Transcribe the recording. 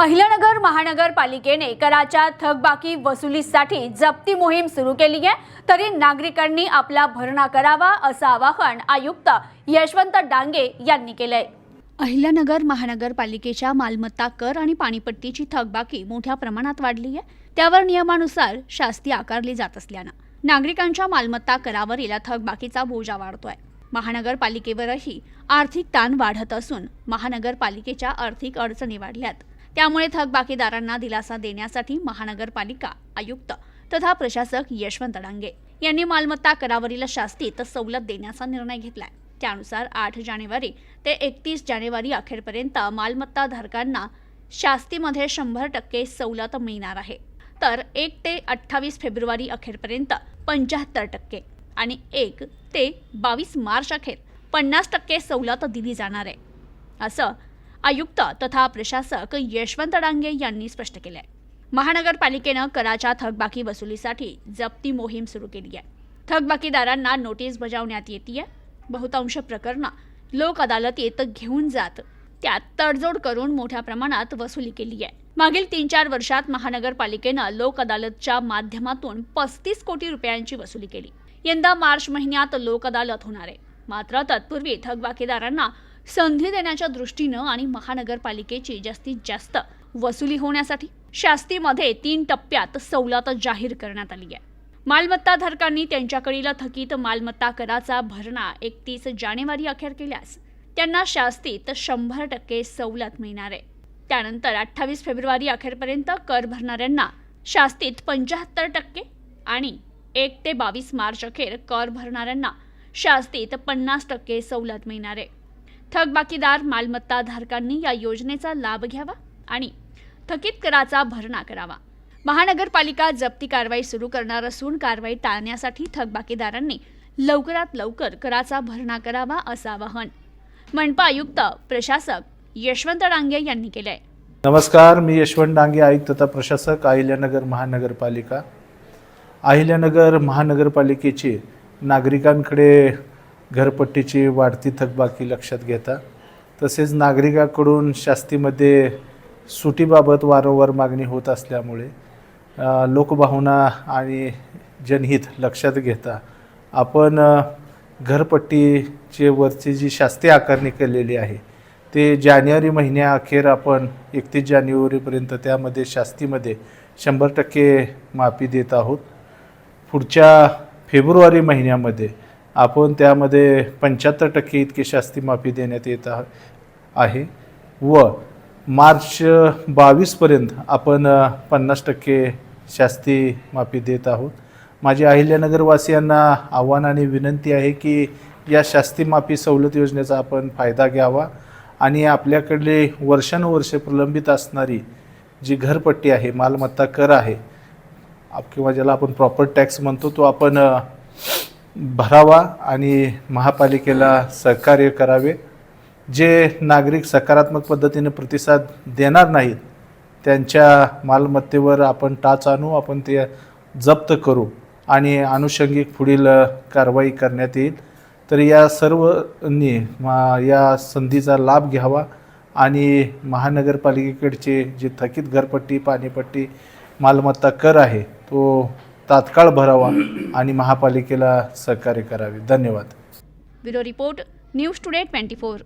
अहिल्यानगर महानगरपालिकेने कराच्या थकबाकी वसुलीसाठी जप्ती मोहीम सुरू केली आहे. तरी नागरिकांनी आपला भरणा करावा असं आवाहन आयुक्त यशवंत डांगे यांनी केलंय. अहिल्यानगर महानगरपालिकेच्या मालमत्ता कर आणि पाणीपट्टीची थकबाकी मोठ्या प्रमाणात वाढली आहे. त्यावर नियमानुसार शास्ती आकारली जात असल्यानं नागरिकांच्या मालमत्ता करावरील थकबाकीचा बोजा वाढतोय. महानगरपालिकेवरही आर्थिक ताण वाढत असून महानगरपालिकेच्या आर्थिक अडचणी वाढल्यात. त्यामुळे थकबाकीदारांना दिलासा देण्यासाठी महानगरपालिका आयुक्त तथा प्रशासक यशवंत डांगे यांनी मालमत्ता करावरील शास्तीत सवलत देण्याचा निर्णय घेतलाय. त्यानुसार आठ जानेवारी ते एकतीस जानेवारी अखेरपर्यंत मालमत्ता धारकांना शास्तीमध्ये शंभर टक्के सवलत मिळणार आहे. तर एक ते अठ्ठावीस फेब्रुवारी अखेरपर्यंत पंच्याहत्तर टक्के आणि एक ते बावीस मार्च अखेर पन्नास टक्के सवलत दिली जाणार आहे. असं आयुक्त तथा प्रशासक यशवंत डांगे यांनी स्पष्ट केलं आहे महानगरपालिकेनं कराच्या थकबाकी वसुलीसाठी जप्ती मोहीम सुरू केली आहे. थकबाकीदारांना नोटीस बजावण्यात येते बहुतांश प्रकरणं लोक अदालतीत घेऊन जात त्यात तडजोड करून मोठ्या प्रमाणात वसुली केली आहे. मागील तीन चार वर्षात महानगरपालिकेनं लोक अदालतच्या माध्यमातून पस्तीस कोटी रुपयांची वसुली केली. यंदा मार्च महिन्यात लोक अदालत होणार आहे. मात्र तत्पूर्वी थकबाकीदारांना संधी देण्याच्या दृष्टीनं आणि महानगरपालिकेची जास्तीत जास्त वसुली होण्यासाठी शास्तीमध्ये तीन टप्प्यात सवलत जाहीर करण्यात आली आहे. मालमत्ता धारकांनी त्यांच्याकडील थकीत मालमत्ता कराचा भरणा एकतीस जानेवारी अखेर केल्यास त्यांना शास्तीत शंभर टक्के सवलत मिळणार आहे. त्यानंतर अठ्ठावीस फेब्रुवारी अखेरपर्यंत कर भरणाऱ्यांना शास्तीत पंच्याहत्तर टक्के आणि एक ते बावीस मार्च अखेर कर भरणाऱ्यांना शास्तीत पन्नास टक्के सवलत मिळणार आहे. थकबाकीदार मालमत्ता धारकांनी या योजनेचा लाभ घ्यावा आणि थकीत कराचा भरणा करावा. महानगरपालिका जप्ती कारवाई सुरू करणार असून कारवाई टाळण्यासाठी थकबाकीदारांनी लवकरात लवकर कराचा भरणा करावा असं आवाहन मनपा आयुक्त प्रशासक यशवंत डांगे यांनी केलंय. नमस्कार मी यशवंत डांगे आयुक्त तथा प्रशासक अहिल्यानगर महानगरपालिका. अहिल्यानगर महानगरपालिकेची नागरिकांकडे घरपट्टीची वाढती थकबाकी लक्षात घेता. तसेच नागरिकाकडून शास्तीमध्ये सुटीबाबत वारंवार मागणी होत असल्यामुळे लोकभावना आणि जनहित लक्षात घेता आपण घरपट्टीचे वरची जी शास्ती आकारणी केलेली आहे ते जानेवारी महिन्याअखेर आपण एकतीस जानेवारीपर्यंत त्यामध्ये शास्तीमध्ये शंभर टक्के माफी देत आहोत. पुढच्या फेब्रुवारी महिन्यामध्ये आपण त्यामध्ये पंच्याहत्तर टक्के इतकी शास्ती माफी देण्यात येत आहे. व मार्च बावीसपर्यंत आपण पन्नास टक्के शास्ती माफी देत आहोत. माझी अहिल्यानगरवासियांना आव्हान आणि विनंती आहे की या शास्ती माफी सवलत योजनेचा आपण फायदा घ्यावा आणि आपल्याकडले वर्षानुवर्षे प्रलंबित असणारी जी घरपट्टी आहे मालमत्ता कर आहे किंवा ज्याला आपण प्रॉपर टॅक्स म्हणतो तो आपण भरावा आणि महापालिकेला सहकार्य करावे. जे नागरिक सकारात्मक पद्धतीने प्रतिसाद देणार नाहीत त्यांच्या मालमत्तेवर आपण टाच आणू आपण ते जप्त करू आणि आनुषंगिक पुढील कारवाई करण्यात येईल. तर या सर्वनी मा- या संधीचा लाभ घ्यावा आणि महानगरपालिकेकडचे जे थकीत घरपट्टी पाणीपट्टी मालमत्ता कर आहे तो तात्काळ भरावा आणि महापालिकेला सहकार्य करावे. धन्यवाद. Bureau report news today twenty four.